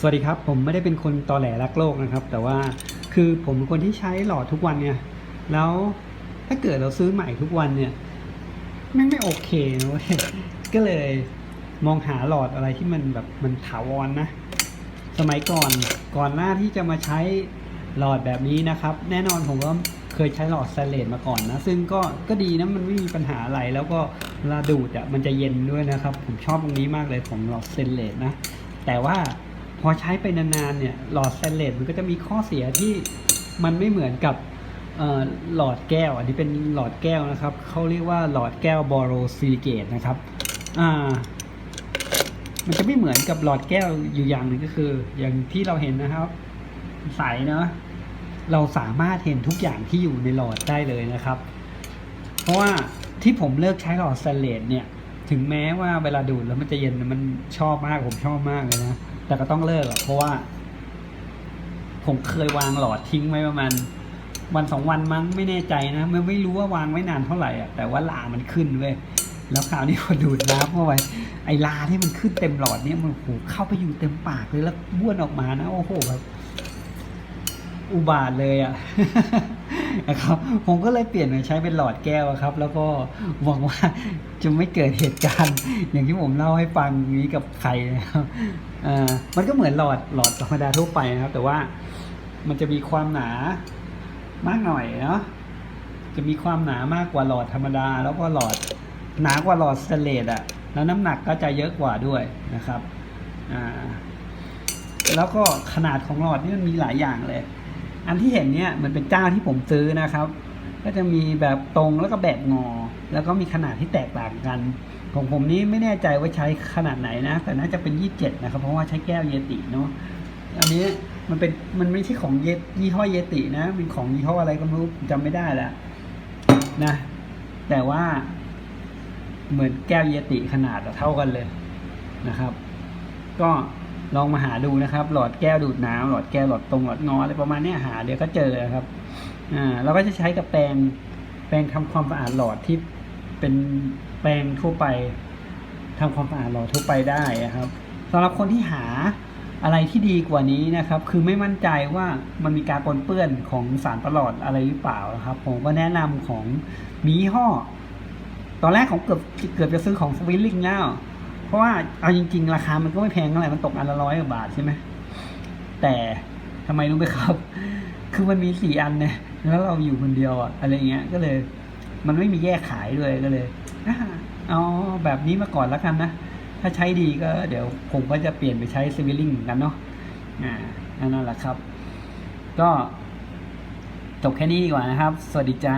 สวัสดีครับ ผมไม่ได้เป็นคนตอแหลรักโลกนะครับ แต่ว่าคือผมเป็นคนที่ใช้หลอดทุกวันเนี่ย แล้วถ้าเกิดเราซื้อใหม่ทุกวันเนี่ยแม่ไม่โอเคนะเว้ยก็เลยมองหาหลอดอะไรที่มันแบบมันถาวรนะ สมัยก่อนก่อนหน้าที่จะมาใช้หลอดแบบนี้นะครับ แน่นอนผมก็เคยใช้หลอดสแตนเลสมาก่อนนะ ซึ่งก็ก็ดีนะมันไม่มีปัญหาอะไร แล้วก็เวลาดูดอะมันจะเย็นด้วยนะครับ ผมชอบตรงนี้มากเลยของหลอดสแตนเลสนะ แต่ว่า พอใช้ไปนานๆเนี่ยหลอดสแตนเลสมันก็จะมีข้อเสียที่มันไม่เหมือนกับหลอดแก้ว อันนี้เป็นหลอดแก้วนะครับเขาเรียกว่าหลอดแก้วบอโรซิลิเกตนะครับอ่ามันจะไม่เหมือนกับหลอดแก้วอยู่อย่างหนึ่งก็คือ อย่างที่เราเห็นนะครับ ใสเนาะเราสามารถเห็นทุกอย่างที่อยู่ในหลอดได้เลยนะครับ เพราะว่าที่ผมเลิกใช้หลอดสแตนเลสเนี่ย ถึงแม้ว่าเวลาดูดแล้วมันจะเย็นมันชอบมากผมชอบมากเลยนะ แต่ก็ต้องเลิกอะเพราะว่า ผมเคยวางหลอดทิ้งไว้ประมาณวันสองวันมั้งไม่แน่ใจนะไม่ไม่รู้ว่าวางไว้นานเท่าไหร่อะแต่ว่าลามันขึ้นเว้ยแล้วคราวนี้พอดูดน้ำเข้าไปไอ้ลาที่มันขึ้นเต็มหลอดเนี่ยมันโหเข้าไปอยู่เต็มปากเลยแล้วบ้วนออกมานะโอ้โหแบบอุบาทเลยอะ นะครับผมก็เลยเปลี่ยนมาใช้เป็นหลอดแก้วครับ แล้วก็หวังว่าจะไม่เกิดเหตุการณ์ อย่างที่ผมเล่าให้ฟังนี้กับใครนะครับมันก็เหมือนหลอดหลอดธรรมดาทั่วไปนะครับ แต่ว่ามันจะมีความหนามากหน่อยเนาะจะมีความหนามากกว่าหลอดธรรมดา แล้วก็หลอดหนากว่าหลอดสเตเลสอะแล้วน้ำหนักก็จะเยอะกว่าด้วยนะครับอ่าแล้วก็ขนาดของหลอดนี่มันมีหลายอย่างเลย อันที่เห็นเนี่ยมันเป็นเจ้าที่ผมซื้อนะครับ ก็จะมีแบบตรงแล้วก็แบบงอ แล้วก็มีขนาดที่แตกต่างกัน ของผมนี้ไม่แน่ใจว่าใช้ขนาดไหนนะ แต่น่าจะเป็น 27 นะครับ เพราะว่าใช้แก้วเยติเนาะอันนี้มันเป็นมันไม่ใช่ของเยยี่ห้อเยตินะเป็นของยี่ห้ออะไรก็ไม่รู้จำไม่ได้แล้วนะ แต่ว่า เหมือนแก้วเยติขนาดเท่ากันเลยนะครับ ก็ ลองมาหาดูนะครับ หลอดแก้วดูดน้ำหลอดแก้วหลอดตรงหลอดงออะไรประมาณนี้หาเดี๋ยวก็เจอครับอ่าเราก็จะใช้กับแปรงแปรงทำความสะอาดหลอดที่เป็นแปรงทั่วไปทำความสะอาดหลอดทั่วไปได้นะครับสำหรับคนที่หาอะไรที่ดีกว่านี้นะครับ คือไม่มั่นใจว่ามันมีการปนเปื้อนของสารประหลอดอะไรหรือเปล่านะครับ ผมก็แนะนำของมียี่ห้อ ตอนแรกของเกือบเกือบจะซื้อของสวิลลิงแล้ว เพราะว่าเอาจริง ๆ ราคามันก็ไม่แพงเท่าไรมันตกอันละร้อยกว่าบาทใช่ไหมแต่ทำไมรู้ไหมครับ คือมันมีสี่อันเนี่ยแล้วเราอยู่คนเดียวอะอะไรเงี้ยก็เลย มันไม่มีแยกขายด้วยก็เลยเอาแบบนี้มาก่อนแล้วกันนะถ้าใช้ดีก็เดี๋ยวผมก็จะเปลี่ยนไปใช้สวิลลิงเหมือนกันเนาะอ่านั่นแหละครับ ก็จบแค่นี้ดีกว่านะครับ สวัสดีจ้า